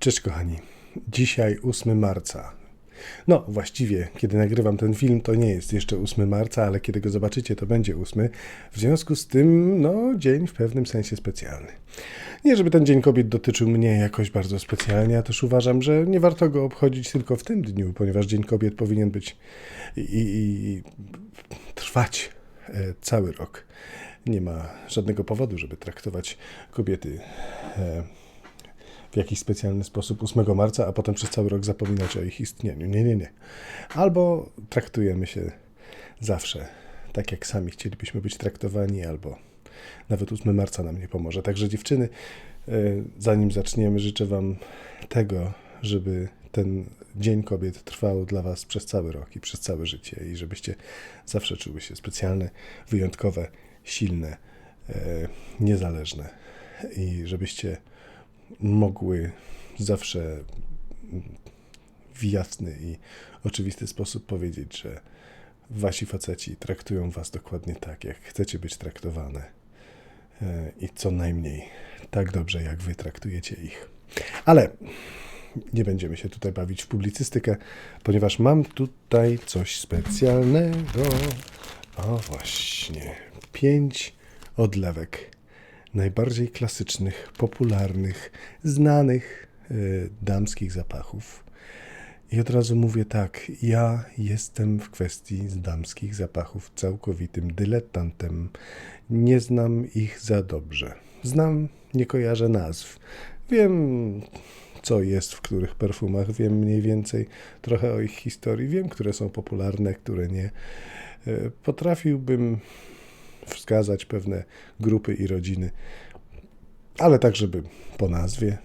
Cześć kochani. Dzisiaj 8 marca. No, właściwie, kiedy nagrywam ten film, to nie jest jeszcze 8 marca, ale kiedy go zobaczycie, to będzie 8. W związku z tym, no, dzień w pewnym sensie specjalny. Nie, żeby ten Dzień Kobiet dotyczył mnie jakoś bardzo specjalnie, ja też uważam, że nie warto go obchodzić tylko w tym dniu, ponieważ Dzień Kobiet powinien być i, i, i trwać e, cały rok. Nie ma żadnego powodu, żeby traktować kobiety e, w jakiś specjalny sposób 8 marca, a potem przez cały rok zapominać o ich istnieniu. Nie, nie, nie. Albo traktujemy się zawsze tak, jak sami chcielibyśmy być traktowani, albo nawet 8 marca nam nie pomoże. Także dziewczyny, e, zanim zaczniemy, życzę Wam tego, żeby ten Dzień Kobiet trwał dla Was przez cały rok i przez całe życie i żebyście zawsze czuły się specjalne, wyjątkowe, silne, e, niezależne i żebyście mogły zawsze w jasny i oczywisty sposób powiedzieć, że wasi faceci traktują was dokładnie tak, jak chcecie być traktowane e, i co najmniej tak dobrze, jak wy traktujecie ich. Ale nie będziemy się tutaj bawić w publicystykę, ponieważ mam tutaj coś specjalnego. O właśnie, pięć odlewek najbardziej klasycznych, popularnych, znanych y, damskich zapachów. I od razu mówię tak, ja jestem w kwestii damskich zapachów całkowitym dyletantem. Nie znam ich za dobrze. Znam, nie kojarzę nazw. Wiem, co jest w których perfumach, wiem mniej więcej trochę o ich historii, wiem, które są popularne, które nie. Y, potrafiłbym wskazać pewne grupy i rodziny, ale tak, żeby po nazwie,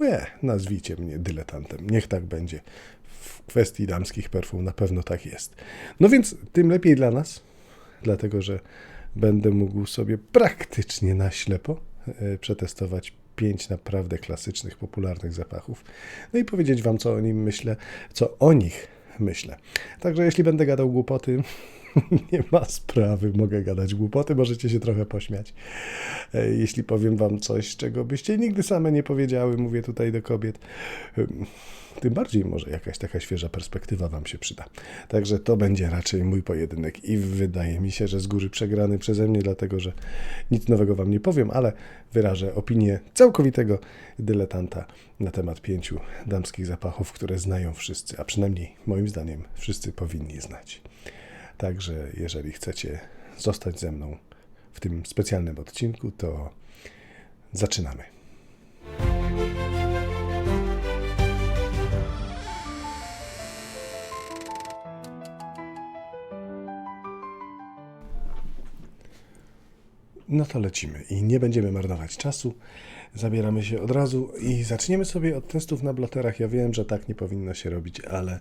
nie, nazwijcie mnie dyletantem, niech tak będzie. W kwestii damskich perfum na pewno tak jest. No więc tym lepiej dla nas, dlatego że będę mógł sobie praktycznie na ślepo e, przetestować pięć naprawdę klasycznych, popularnych zapachów. No i powiedzieć Wam, co o nim myślę, co o nich myślę. Także jeśli będę gadał głupoty, nie ma sprawy, mogę gadać głupoty, możecie się trochę pośmiać. E, jeśli powiem wam coś, czego byście nigdy same nie powiedziały, mówię tutaj do kobiet, tym bardziej może jakaś taka świeża perspektywa wam się przyda. Także to będzie raczej mój pojedynek i wydaje mi się, że z góry przegrany przeze mnie, dlatego że nic nowego wam nie powiem, ale wyrażę opinię całkowitego dyletanta na temat pięciu damskich zapachów, które znają wszyscy, a przynajmniej moim zdaniem wszyscy powinni znać. Także jeżeli chcecie zostać ze mną w tym specjalnym odcinku, to zaczynamy. No to lecimy i nie będziemy marnować czasu. Zabieramy się od razu i zaczniemy sobie od testów na bloterach. Ja wiem, że tak nie powinno się robić, ale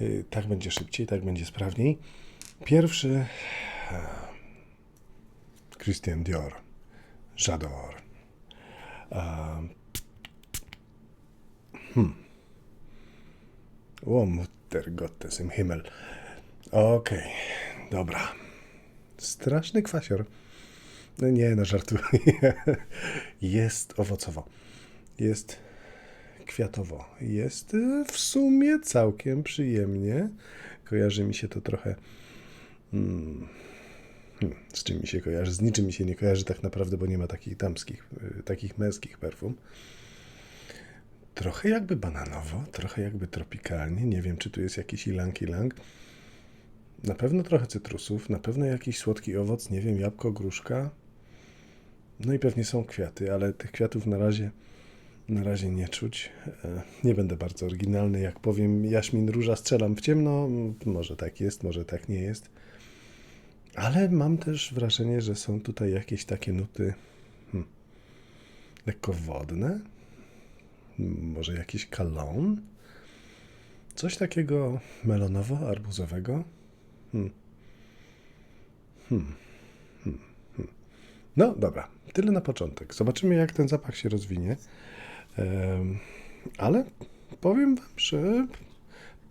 y, tak będzie szybciej, tak będzie sprawniej. Pierwszy e, Christian Dior, J'adore. Hmm. O, Mutter Gottes im Himmel. Okej, okay, dobra. Straszny kwasior. No nie, no żartuję. Jest owocowo. Jest kwiatowo. Jest e, w sumie całkiem przyjemnie. Kojarzy mi się to trochę Hmm. hmm. Z czym mi się kojarzy? Z niczym mi się nie kojarzy tak naprawdę, bo nie ma takich damskich, y, takich męskich perfum. Trochę jakby bananowo, trochę jakby tropikalnie. Nie wiem, czy tu jest jakiś ilang-ilang. Na pewno trochę cytrusów, na pewno jakiś słodki owoc, nie wiem, jabłko, gruszka. No i pewnie są kwiaty, ale tych kwiatów na razie, na razie nie czuć. E, nie będę bardzo oryginalny, jak powiem jaśmin róża strzelam w ciemno. Może tak jest, może tak nie jest. Ale mam też wrażenie, że są tutaj jakieś takie nuty hmm, lekko wodne, może jakiś kalon, coś takiego melonowo-arbuzowego. Hmm. Hmm. Hmm. Hmm. No dobra, tyle na początek. Zobaczymy, jak ten zapach się rozwinie. Um, ale powiem Wam, że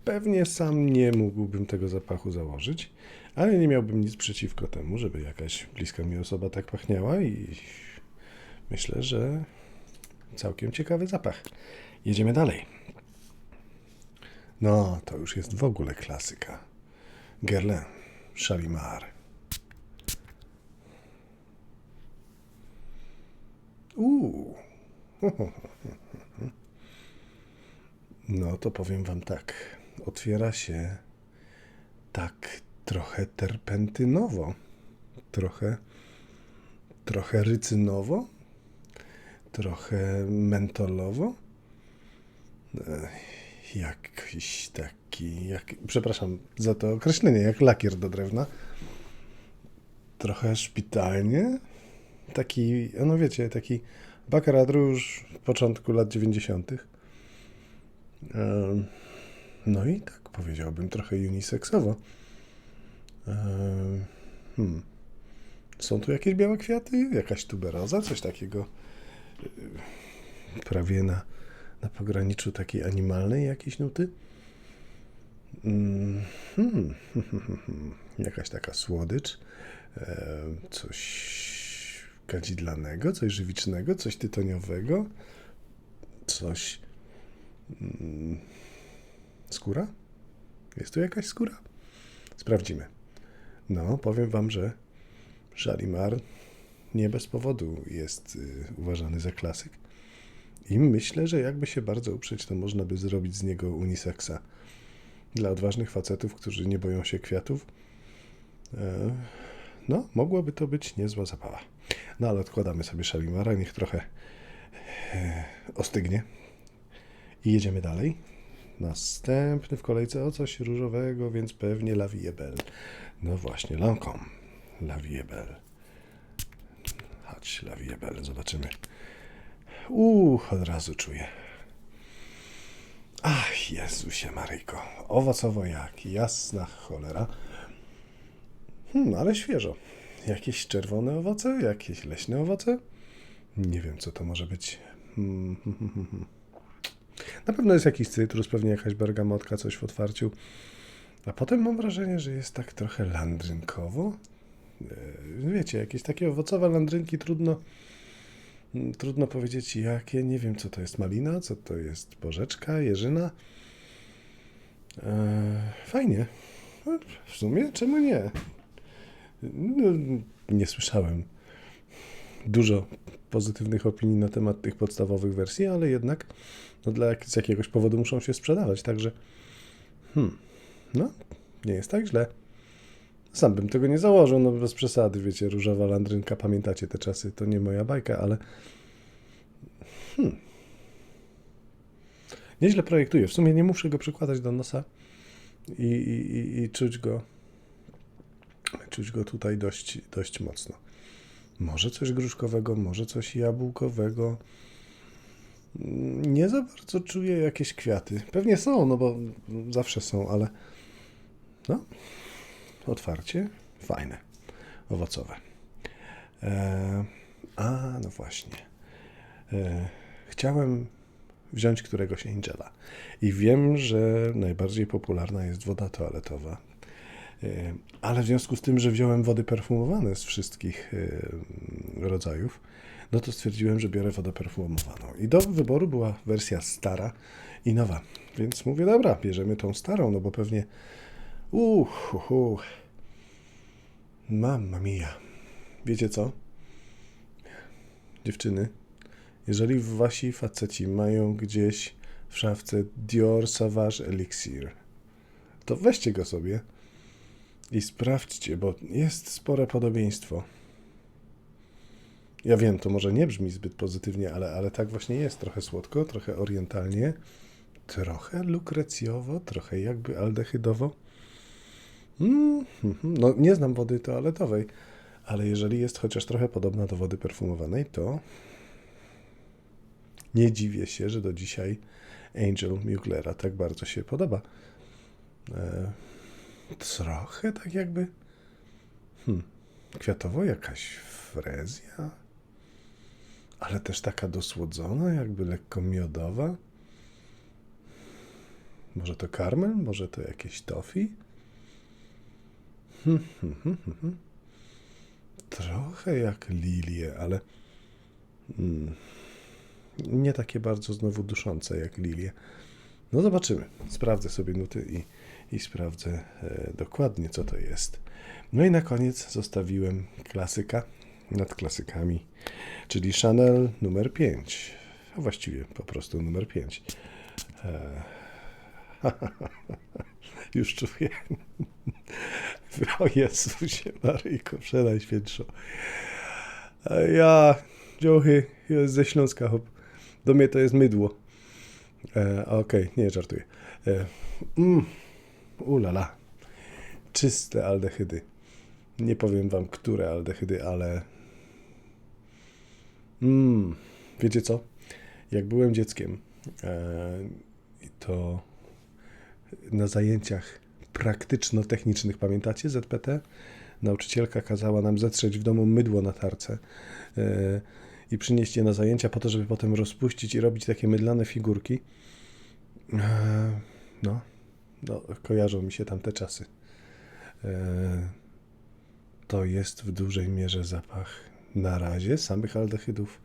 pewnie sam nie mógłbym tego zapachu założyć. Ale nie miałbym nic przeciwko temu, żeby jakaś bliska mi osoba tak pachniała i myślę, że całkiem ciekawy zapach. Jedziemy dalej. No, to już jest w ogóle klasyka. Guerlain, Shalimar. Uuu. No to powiem wam tak. Otwiera się tak trochę terpentynowo. Trochę, trochę rycynowo. Trochę mentolowo. Jakiś taki, jak, przepraszam za to określenie, jak lakier do drewna. Trochę szpitalnie. Taki, no wiecie, taki bakarat róż w początku lat 90. Em, No i tak powiedziałbym, trochę uniseksowo. Em, Hmm. Są tu jakieś białe kwiaty? Jakaś tuberoza? Coś takiego y, prawie na, na pograniczu takiej animalnej jakiejś nuty? Mm, hmm. Jakaś taka słodycz, e, coś kadzidlanego, coś żywicznego, coś tytoniowego, coś... Mm, skóra? Jest tu jakaś skóra? Sprawdzimy. No, powiem wam, że Shalimar nie bez powodu jest y, uważany za klasyk. I myślę, że jakby się bardzo uprzeć, to można by zrobić z niego unisexa. Dla odważnych facetów, którzy nie boją się kwiatów. E, no, mogłaby to być niezła zabawa. No, ale odkładamy sobie Shalimara, niech trochę e, ostygnie. I jedziemy dalej. Następny w kolejce o coś różowego, więc pewnie La Vie est Belle. No właśnie, Lancome. La Vie est Belle. Chodź, La Vie est Belle, zobaczymy. Uuu, od razu czuję. Ach, Jezusie Maryjko. Owocowo jak, jasna cholera. Hmm, ale świeżo. Jakieś czerwone owoce, jakieś leśne owoce? Nie wiem, co to może być. Hmm, hmm, hmm, hmm. Na pewno jest jakiś cytrus, pewnie jakaś bergamotka, coś w otwarciu. A potem mam wrażenie, że jest tak trochę landrynkowo. E, Wiecie, jakieś takie owocowe landrynki trudno, mm, trudno powiedzieć jakie. Nie wiem, co to jest malina, co to jest porzeczka, jeżyna. E, Fajnie. No, W sumie, czemu nie? No, nie słyszałem dużo pozytywnych opinii na temat tych podstawowych wersji, ale jednak no dla z jakiegoś powodu muszą się sprzedawać, także hmm, no, nie jest tak źle. Sam bym tego nie założył, no bez przesady, wiecie, różowa landrynka, pamiętacie te czasy, to nie moja bajka, ale hmm. Nieźle projektuję. W sumie nie muszę go przykładać do nosa i, i, i, i czuć go czuć go tutaj dość, dość mocno. Może coś gruszkowego, może coś jabłkowego. Nie za bardzo czuję jakieś kwiaty. Pewnie są, no bo zawsze są, ale no, otwarcie, fajne, owocowe. E, a, no właśnie. E, chciałem wziąć któregoś Angela i wiem, że najbardziej popularna jest woda toaletowa. E, Ale w związku z tym, że wziąłem wody perfumowane z wszystkich e, rodzajów, no to stwierdziłem, że biorę wodę perfumowaną. I do wyboru była wersja stara i nowa. Więc mówię, dobra, bierzemy tą starą, no bo pewnie. Uch, uh, uh. Mamma mia. Wiecie co? Dziewczyny, jeżeli wasi faceci mają gdzieś w szafce Dior Sauvage Elixir, to weźcie go sobie i sprawdźcie, bo jest spore podobieństwo. Ja wiem, to może nie brzmi zbyt pozytywnie, ale, ale tak właśnie jest. Trochę słodko, trochę orientalnie, trochę lukrecjowo, trochę jakby aldehydowo. Mm, mhm. no, nie znam wody toaletowej, ale jeżeli jest chociaż trochę podobna do wody perfumowanej, to nie dziwię się, że do dzisiaj Angel Muglera tak bardzo się podoba. E, trochę tak jakby hmm, kwiatowo jakaś frezja, ale też taka dosłodzona, jakby lekko miodowa. Może to karmel, może to jakieś tofi? Hmm, hmm, hmm, hmm, hmm. Trochę jak lilie, ale mm, Nie takie bardzo znowu duszące jak lilie. No zobaczymy. Sprawdzę sobie nuty i, i sprawdzę e, dokładnie, co to jest. No i na koniec zostawiłem klasyka nad klasykami, czyli Chanel numer 5. A właściwie po prostu numer 5. E, już czuję. O Jezusie Maryjko. A ja, dziochy, jest ze Śląska, hop. Do mnie to jest mydło. E, Okej, nie żartuję. E, mm, ulala. Czyste aldehydy. Nie powiem wam, które aldehydy, ale... Mm, wiecie co? Jak byłem dzieckiem, e, to na zajęciach praktyczno-technicznych, pamiętacie ZPT? Nauczycielka kazała nam zetrzeć w domu mydło na tarce e, i przynieść je na zajęcia po to, żeby potem rozpuścić i robić takie mydlane figurki. E, no, no, kojarzą mi się tamte czasy. E, to jest w dużej mierze zapach na razie samych aldehydów,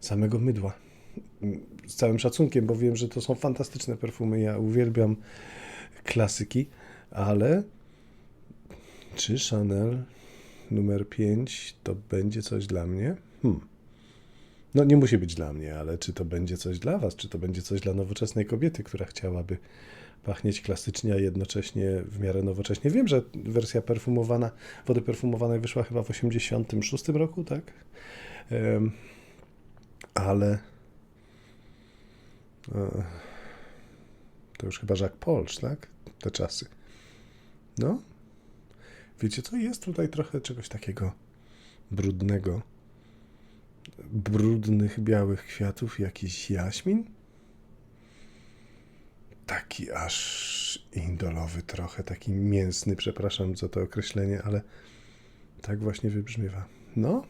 samego mydła. Z całym szacunkiem, bo wiem, że to są fantastyczne perfumy. Ja uwielbiam klasyki, ale czy Chanel numer 5 to będzie coś dla mnie? Hmm. No nie musi być dla mnie, ale czy to będzie coś dla Was? Czy to będzie coś dla nowoczesnej kobiety, która chciałaby pachnieć klasycznie, a jednocześnie w miarę nowocześnie? Wiem, że wersja perfumowana, wody perfumowanej wyszła chyba w 86 roku, tak? Ale e, to już chyba Jacques Polsz, tak? Te czasy. No, Wiecie co? Jest tutaj trochę czegoś takiego brudnego. Brudnych, białych kwiatów, jakiś jaśmin. Taki aż indolowy trochę, taki mięsny, przepraszam za to określenie, ale tak właśnie wybrzmiewa. No.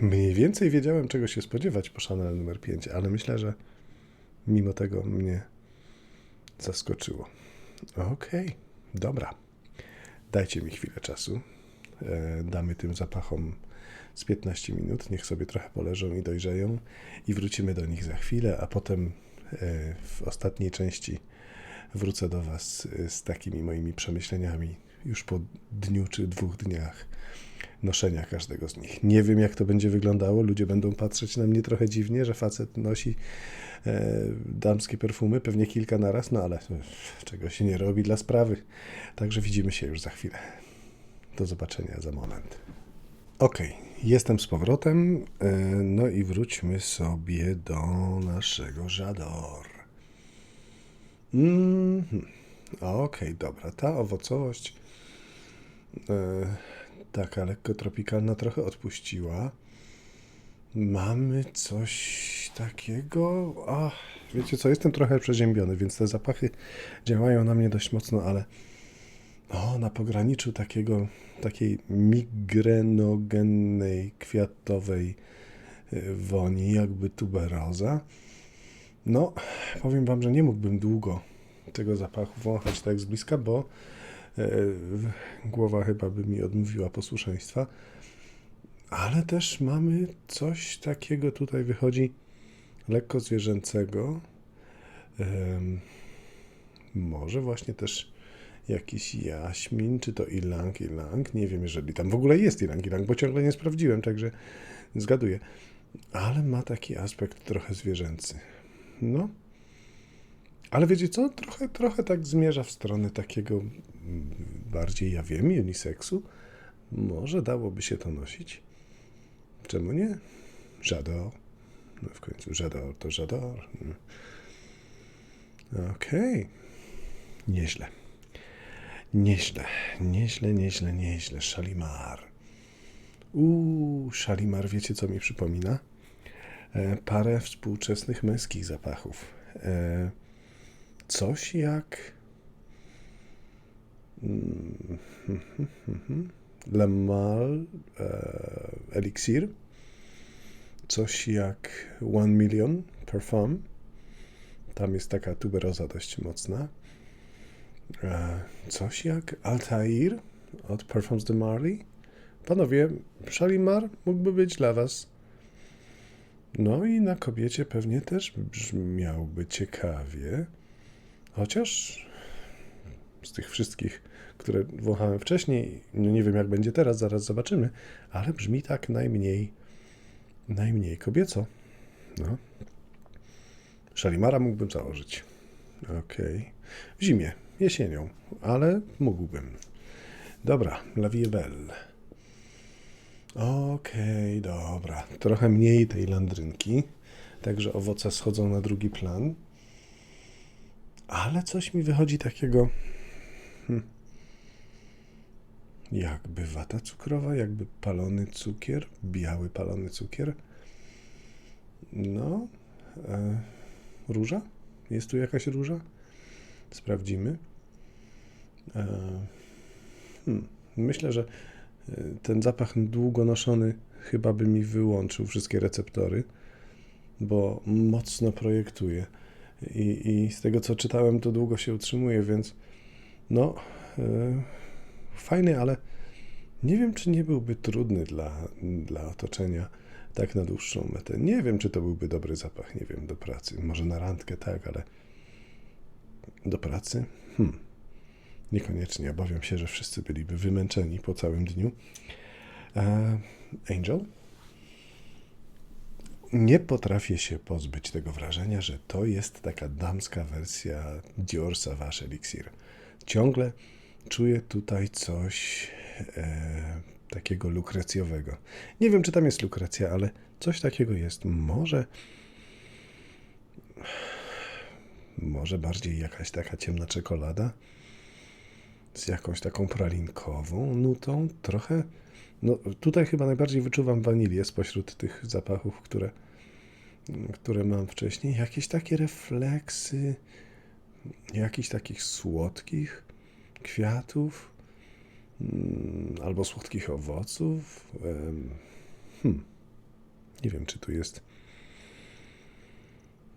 Mniej więcej wiedziałem, czego się spodziewać po Chanel numer 5, ale myślę, że mimo tego mnie zaskoczyło. Okej, okay, dobra. Dajcie mi chwilę czasu. E, damy tym zapachom z 15 minut, niech sobie trochę poleżą i dojrzeją i wrócimy do nich za chwilę, a potem w ostatniej części wrócę do Was z takimi moimi przemyśleniami już po dniu czy dwóch dniach noszenia każdego z nich. Nie wiem, jak to będzie wyglądało. Ludzie będą patrzeć na mnie trochę dziwnie, że facet nosi e, damskie perfumy, pewnie kilka naraz, no ale czego się nie robi dla sprawy. Także widzimy się już za chwilę. Do zobaczenia za moment. Ok, jestem z powrotem. E, no i wróćmy sobie do naszego Żador. Mm okay, dobra. Ta owocowość. E, taka lekko tropikalna trochę odpuściła. Mamy coś takiego. Ach, wiecie co, jestem trochę przeziębiony, więc te zapachy działają na mnie dość mocno, ale o, na pograniczu takiego, takiej migrenogennej, kwiatowej y, woni, jakby tuberoza. No, powiem wam, że nie mógłbym długo tego zapachu wąchać tak z bliska, bo E, głowa chyba by mi odmówiła posłuszeństwa. Ale też mamy coś takiego, tutaj wychodzi lekko zwierzęcego. Może właśnie też jakiś jaśmin, czy to ilang, ilang. Nie wiem, jeżeli tam w ogóle jest ilang, ilang, bo ciągle nie sprawdziłem, także zgaduję. Ale ma taki aspekt trochę zwierzęcy. No. Ale wiecie co? Trochę, trochę tak zmierza w stronę takiego bardziej, ja wiem, uniseksu. Może dałoby się to nosić. Czemu nie? Żador. No w końcu żador to żador. Okej. Okay. Nieźle. Nieźle, nieźle, nieźle, nieźle. Szalimar. Uuu, szalimar, wiecie co mi przypomina? E, parę współczesnych męskich zapachów. E, coś jak Lemal e, Elixir, coś jak One Million Parfum. Tam jest taka tuberoza dość mocna. E, coś jak Altair od Parfums de Marley. Panowie, Shalimar mógłby być dla Was. No i na kobiecie pewnie też brzmiałby ciekawie. Chociaż z tych wszystkich, które wąchałem wcześniej, no nie wiem jak będzie teraz, zaraz zobaczymy, ale brzmi tak najmniej, najmniej kobieco. No. Szalimara mógłbym założyć. Okej. W zimie, jesienią, ale mógłbym. Dobra, La Vie Belle. Okej, dobra. Trochę mniej tej landrynki, także owoce schodzą na drugi plan. Ale coś mi wychodzi takiego. Hmm, jakby wata cukrowa, jakby palony cukier, biały palony cukier. No, e, róża? Jest tu jakaś róża? Sprawdzimy. E, hmm, myślę, że e, ten zapach długo noszony chyba by mi wyłączył wszystkie receptory, bo mocno projektuje. I, I z tego co czytałem, to długo się utrzymuje, więc no, e, fajny, ale nie wiem, czy nie byłby trudny dla, dla otoczenia tak na dłuższą metę. Nie wiem, czy to byłby dobry zapach, nie wiem, do pracy. Może na randkę tak, ale do pracy? Hmm. Niekoniecznie. Obawiam się, że wszyscy byliby wymęczeni po całym dniu. E, Angel? Nie potrafię się pozbyć tego wrażenia, że to jest taka damska wersja Dior Sauvage Elixir. Ciągle czuję tutaj coś e, takiego lukrecjowego. Nie wiem, czy tam jest lukrecja, ale coś takiego jest. Może. Może bardziej jakaś taka ciemna czekolada z jakąś taką pralinkową nutą. Trochę. No, tutaj chyba najbardziej wyczuwam wanilię spośród tych zapachów, które, które mam wcześniej. Jakieś takie refleksy, jakichś takich słodkich kwiatów mm, albo słodkich owoców. Hmm. Nie wiem, czy tu jest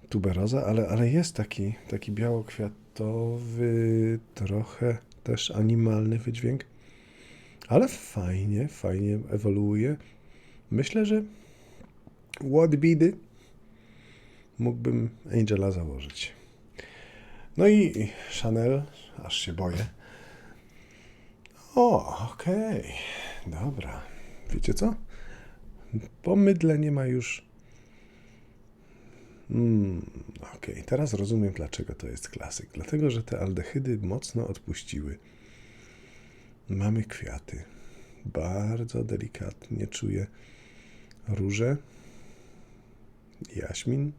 tuberoza, ale, ale jest taki, taki białokwiatowy, trochę też animalny wydźwięk. Ale fajnie, fajnie ewoluuje. Myślę, że what bidy mógłbym Angela założyć. No i Chanel, aż się boję. O, okej, dobra. Wiecie co? Po mydle nie ma już. Mm, Okej, teraz rozumiem, dlaczego to jest klasyk. Dlatego, że te aldehydy mocno odpuściły. Mamy kwiaty. Bardzo delikatnie czuję róże, jaśmin.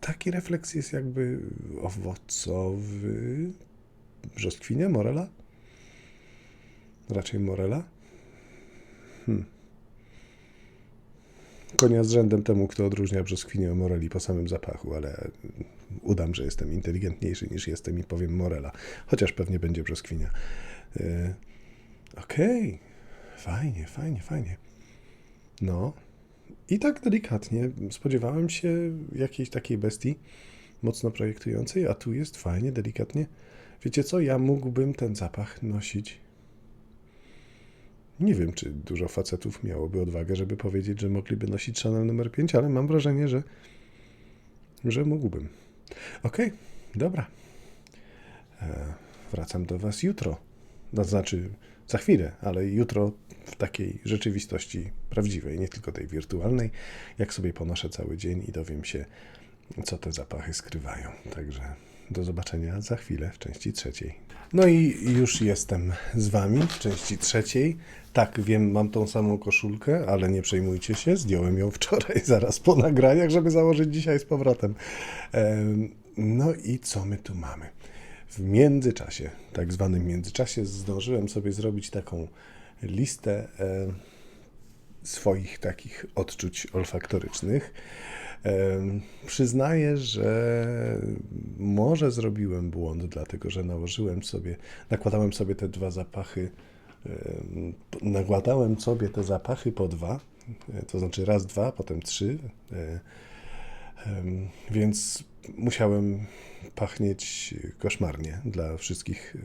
Taki refleks jest jakby owocowy. Brzoskwinia, morela? Raczej morela. Hmm. Konia z rzędem temu, kto odróżnia brzoskwinię moreli po samym zapachu, ale udam, że jestem inteligentniejszy niż jestem i powiem morela. Chociaż pewnie będzie brzoskwinia. Yy, Okej, okay. fajnie, fajnie, fajnie. No, i tak delikatnie spodziewałem się jakiejś takiej bestii mocno projektującej, a tu jest fajnie, delikatnie. Wiecie co, ja mógłbym ten zapach nosić. Nie wiem, czy dużo facetów miałoby odwagę, żeby powiedzieć, że mogliby nosić Chanel numer 5, ale mam wrażenie, że, że mógłbym. Okej, okay, dobra. E, wracam do Was jutro. To znaczy za chwilę, ale jutro w takiej rzeczywistości prawdziwej, nie tylko tej wirtualnej, jak sobie ponoszę cały dzień i dowiem się, co te zapachy skrywają. Także do zobaczenia za chwilę w części trzeciej. No i już jestem z Wami w części trzeciej. Tak, wiem, mam tą samą koszulkę, ale nie przejmujcie się, zdjąłem ją wczoraj, zaraz po nagraniach, żeby założyć dzisiaj z powrotem. No i co my tu mamy? W międzyczasie, tak zwanym międzyczasie, zdążyłem sobie zrobić taką listę swoich takich odczuć olfaktorycznych. Przyznaję, że może zrobiłem błąd, dlatego że nałożyłem sobie, nakładałem sobie te dwa zapachy, nakładałem sobie te zapachy po dwa, to znaczy raz, dwa, potem trzy, więc musiałem pachnieć koszmarnie dla wszystkich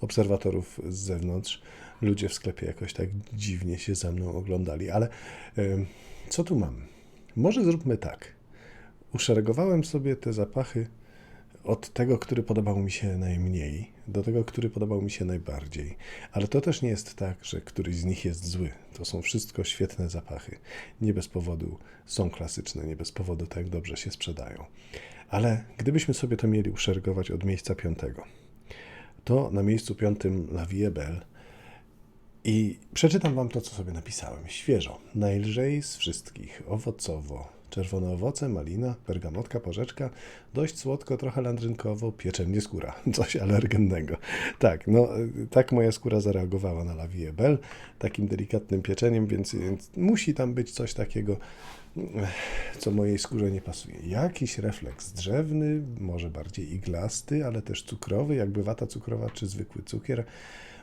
obserwatorów z zewnątrz. Ludzie w sklepie jakoś tak dziwnie się za mną oglądali, ale co tu mam? Może zróbmy tak. Uszeregowałem sobie te zapachy od tego, który podobał mi się najmniej, do tego, który podobał mi się najbardziej. Ale to też nie jest tak, że któryś z nich jest zły. To są wszystko świetne zapachy. Nie bez powodu są klasyczne, nie bez powodu tak dobrze się sprzedają. Ale gdybyśmy sobie to mieli uszeregować od miejsca piątego, to na miejscu piątym La Vie Belle i przeczytam Wam to, co sobie napisałem. Świeżo. Najlżej z wszystkich. Owocowo. Czerwone owoce, malina, bergamotka, porzeczka. Dość słodko, trochę landrynkowo, pieczenie skóra. Coś alergennego. Tak, no tak moja skóra zareagowała na La Vie Belle. Takim delikatnym pieczeniem, więc, więc musi tam być coś takiego, co mojej skórze nie pasuje. Jakiś refleks drzewny, może bardziej iglasty, ale też cukrowy, jakby wata cukrowa czy zwykły cukier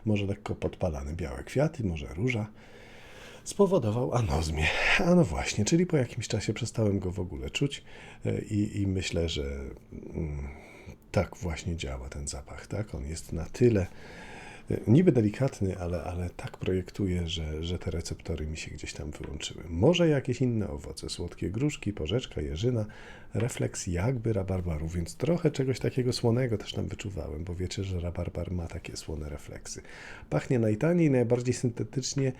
może lekko podpalane białe kwiaty, może róża, spowodował anozmię. A no właśnie, czyli po jakimś czasie przestałem go w ogóle czuć e, i, i myślę, że mm, tak właśnie działa ten zapach, tak? On jest na tyle niby delikatny, ale, ale tak projektuje, że, że te receptory mi się gdzieś tam wyłączyły. Może jakieś inne owoce, słodkie gruszki, porzeczka, jeżyna, refleks jakby rabarbaru, więc trochę czegoś takiego słonego też tam wyczuwałem, bo wiecie, że rabarbar ma takie słone refleksy. Pachnie najtaniej, najbardziej syntetycznie,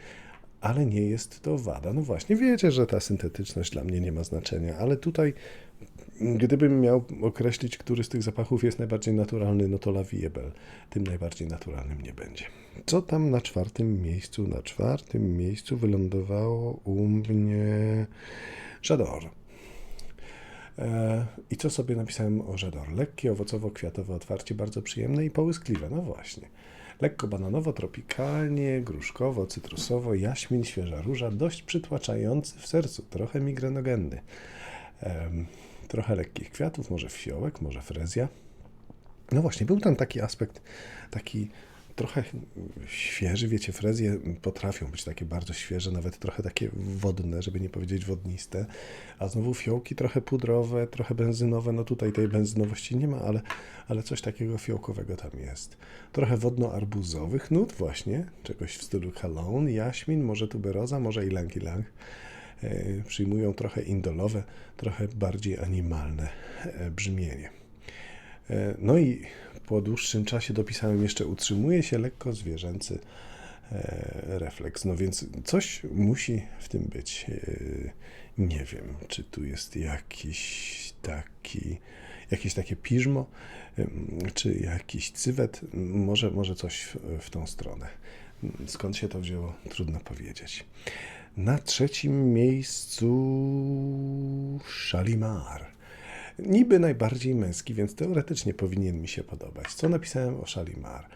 ale nie jest to wada. No właśnie, wiecie, że ta syntetyczność dla mnie nie ma znaczenia, ale tutaj, gdybym miał określić, który z tych zapachów jest najbardziej naturalny, no to La Vie Belle tym najbardziej naturalnym nie będzie. Co tam na czwartym miejscu? Na czwartym miejscu wylądowało u mnie J'adore. E, I co sobie napisałem o J'adore? Lekkie, owocowo-kwiatowe otwarcie, bardzo przyjemne i połyskliwe. No właśnie. Lekko bananowo, tropikalnie, gruszkowo, cytrusowo, jaśmin, świeża róża, dość przytłaczający w sercu, trochę migrenogenny. Um, trochę lekkich kwiatów, może fiołek, może frezja. No właśnie, był tam taki aspekt, taki trochę świeży, wiecie, frezje potrafią być takie bardzo świeże, nawet trochę takie wodne, żeby nie powiedzieć wodniste, a znowu fiołki trochę pudrowe, trochę benzynowe, no tutaj tej benzynowości nie ma, ale, ale coś takiego fiołkowego tam jest. Trochę wodno-arbuzowych nut właśnie, czegoś w stylu cologne, jaśmin, może tuberoza, może ilang ilang. E, przyjmują trochę indolowe, trochę bardziej animalne e, brzmienie. E, no i po dłuższym czasie dopisałem jeszcze utrzymuje się lekko zwierzęcy e, refleks. No więc coś musi w tym być. E, nie wiem, czy tu jest jakiś taki, jakieś takie piżmo, czy jakiś cywet, może, może coś w tą stronę. Skąd się to wzięło, trudno powiedzieć. Na trzecim miejscu Shalimar. Niby najbardziej męski, więc teoretycznie powinien mi się podobać. Co napisałem o Shalimar?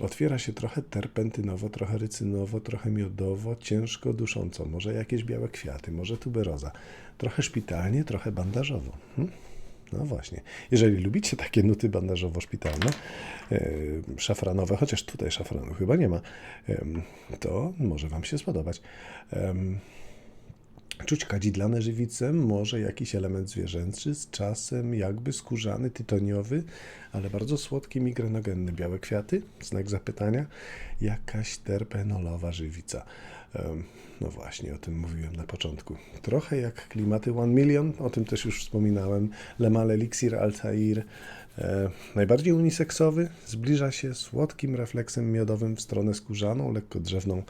Otwiera się trochę terpentynowo, trochę rycynowo, trochę miodowo, ciężko dusząco. Może jakieś białe kwiaty, może tuberoza. Trochę szpitalnie, trochę bandażowo. Hm? No właśnie. Jeżeli lubicie takie nuty bandażowo-szpitalne, szafranowe, chociaż tutaj szafranu chyba nie ma, to może Wam się spodobać. Czuć kadzidlane żywice, może jakiś element zwierzęcy, z czasem jakby skórzany, tytoniowy, ale bardzo słodki, migrenogenny. Białe kwiaty? Znak zapytania. Jakaś terpenolowa żywica. No właśnie, o tym mówiłem na początku. Trochę jak klimaty One Million, o tym też już wspominałem. Lemal Elixir Altair. E, najbardziej uniseksowy, zbliża się słodkim refleksem miodowym w stronę skórzaną, lekko drzewną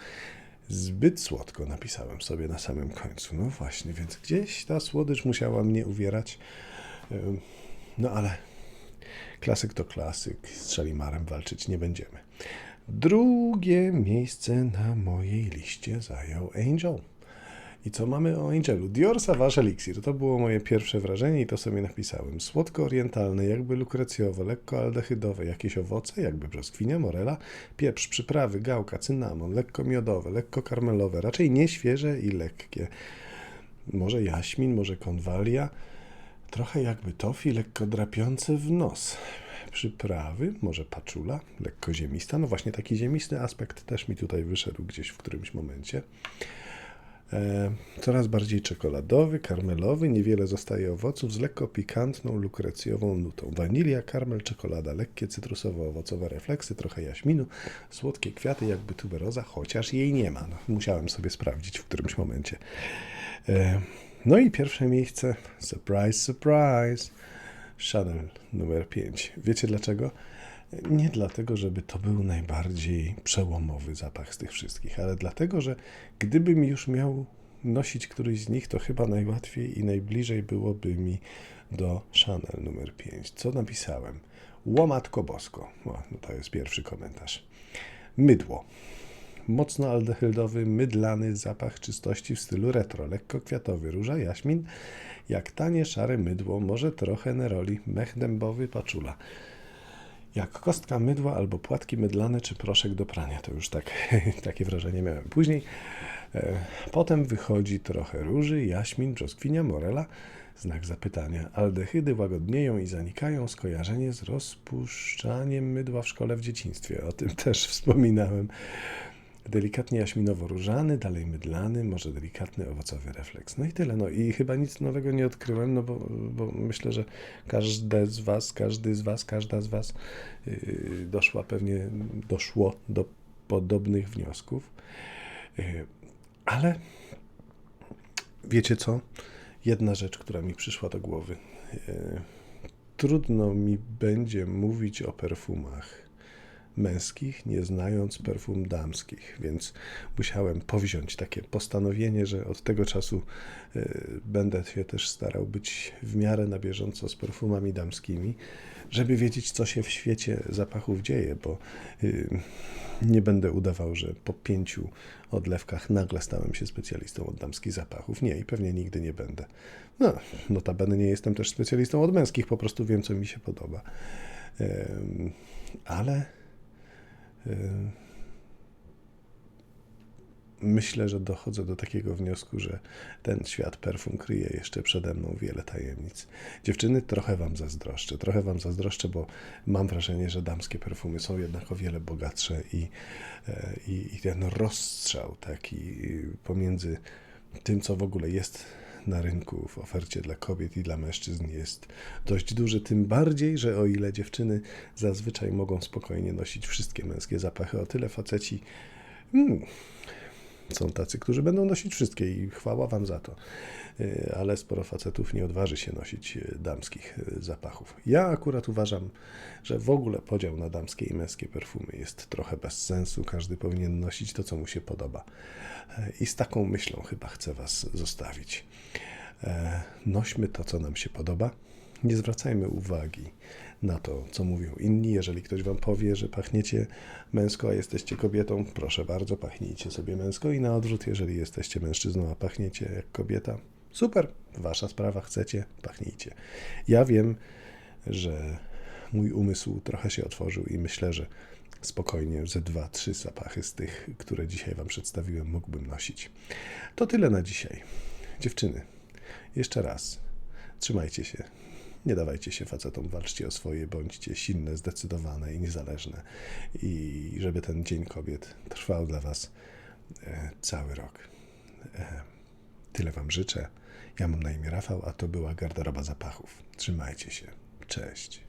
Zbyt słodko napisałem sobie na samym końcu. No właśnie, więc gdzieś ta słodycz musiała mnie uwierać. No ale klasyk to klasyk. Z Szalimarem walczyć nie będziemy. Drugie miejsce na mojej liście zajął Angel. I co mamy o Angelu? Dior Sauvage Elixir. To było moje pierwsze wrażenie i to sobie napisałem. Słodko-orientalne, jakby lukrecjowe, lekko aldehydowe, jakieś owoce, jakby brzoskwinia, morela, pieprz, przyprawy, gałka, cynamon, lekko miodowe, lekko karmelowe, raczej nieświeże i lekkie. Może jaśmin, może konwalia, trochę jakby tofi, lekko drapiące w nos. Przyprawy, może paczula, lekko ziemista. No właśnie taki ziemisty aspekt też mi tutaj wyszedł gdzieś w którymś momencie. E, coraz bardziej czekoladowy, karmelowy, niewiele zostaje owoców z lekko pikantną, lukrecjową nutą. Wanilia, karmel, czekolada, lekkie cytrusowo-owocowe refleksy, trochę jaśminu, słodkie kwiaty, jakby tuberoza, chociaż jej nie ma. No, musiałem sobie sprawdzić w którymś momencie. E, No i pierwsze miejsce, surprise, surprise, Chanel numer 5. Wiecie dlaczego? Nie dlatego, żeby to był najbardziej przełomowy zapach z tych wszystkich, ale dlatego, że gdybym już miał nosić któryś z nich, to chyba najłatwiej i najbliżej byłoby mi do Chanel numer 5. Co napisałem? Łomatko bosko. O, no to jest pierwszy komentarz. Mydło. Mocno aldehyldowy, mydlany zapach czystości w stylu retro, lekko kwiatowy, róża, jaśmin, jak tanie szare mydło, może trochę neroli, mech dębowy, paczula. Jak kostka mydła albo płatki mydlane czy proszek do prania. To już tak, takie wrażenie miałem. Później e, potem wychodzi trochę róży, jaśmin, brzoskwinia, morela, znak zapytania. Aldehydy łagodnieją i zanikają. Skojarzenie z rozpuszczaniem mydła w szkole w dzieciństwie. O tym też wspominałem. Delikatnie jaśminowo-różany, dalej mydlany, może delikatny owocowy refleks. No i tyle. No i chyba nic nowego nie odkryłem, no bo, bo myślę, że każde z Was, każdy z Was, każda z Was yy, doszła pewnie, doszło do podobnych wniosków. Yy, ale wiecie co? Jedna rzecz, która mi przyszła do głowy. Yy, trudno mi będzie mówić o perfumach męskich, nie znając perfum damskich, więc musiałem powziąć takie postanowienie, że od tego czasu y, będę się też starał być w miarę na bieżąco z perfumami damskimi, żeby wiedzieć, co się w świecie zapachów dzieje, bo y, nie będę udawał, że po pięciu odlewkach nagle stałem się specjalistą od damskich zapachów. Nie, i pewnie nigdy nie będę. No, notabene nie jestem też specjalistą od męskich, po prostu wiem, co mi się podoba. Ale myślę, że dochodzę do takiego wniosku, że ten świat perfum kryje jeszcze przede mną wiele tajemnic. Dziewczyny, trochę Wam zazdroszczę. Trochę Wam zazdroszczę, bo mam wrażenie, że damskie perfumy są jednak o wiele bogatsze i, e, i, i ten rozstrzał taki pomiędzy tym, co w ogóle jest na rynku w ofercie dla kobiet i dla mężczyzn jest dość duży. Tym bardziej, że o ile dziewczyny zazwyczaj mogą spokojnie nosić wszystkie męskie zapachy, o tyle faceci. Hmm, są tacy, którzy będą nosić wszystkie i chwała Wam za to. Y, ale sporo facetów nie odważy się nosić y, damskich y, zapachów. Ja akurat uważam, że w ogóle podział na damskie i męskie perfumy jest trochę bez sensu. Każdy powinien nosić to, co mu się podoba. I z taką myślą chyba chcę Was zostawić. Nośmy to, co nam się podoba. Nie zwracajmy uwagi na to, co mówią inni. Jeżeli ktoś wam powie, że pachniecie męsko, a jesteście kobietą, proszę bardzo, pachnijcie sobie męsko i na odwrót, jeżeli jesteście mężczyzną, a pachniecie jak kobieta, super, wasza sprawa, chcecie, pachnijcie. Ja wiem, że mój umysł trochę się otworzył i myślę, że spokojnie ze dwa, trzy zapachy z tych, które dzisiaj Wam przedstawiłem, mógłbym nosić. To tyle na dzisiaj. Dziewczyny, jeszcze raz, trzymajcie się. Nie dawajcie się facetom, walczcie o swoje, bądźcie silne, zdecydowane i niezależne. I żeby ten Dzień Kobiet trwał dla Was e, cały rok. E, tyle Wam życzę. Ja mam na imię Rafał, a to była Garderoba Zapachów. Trzymajcie się. Cześć.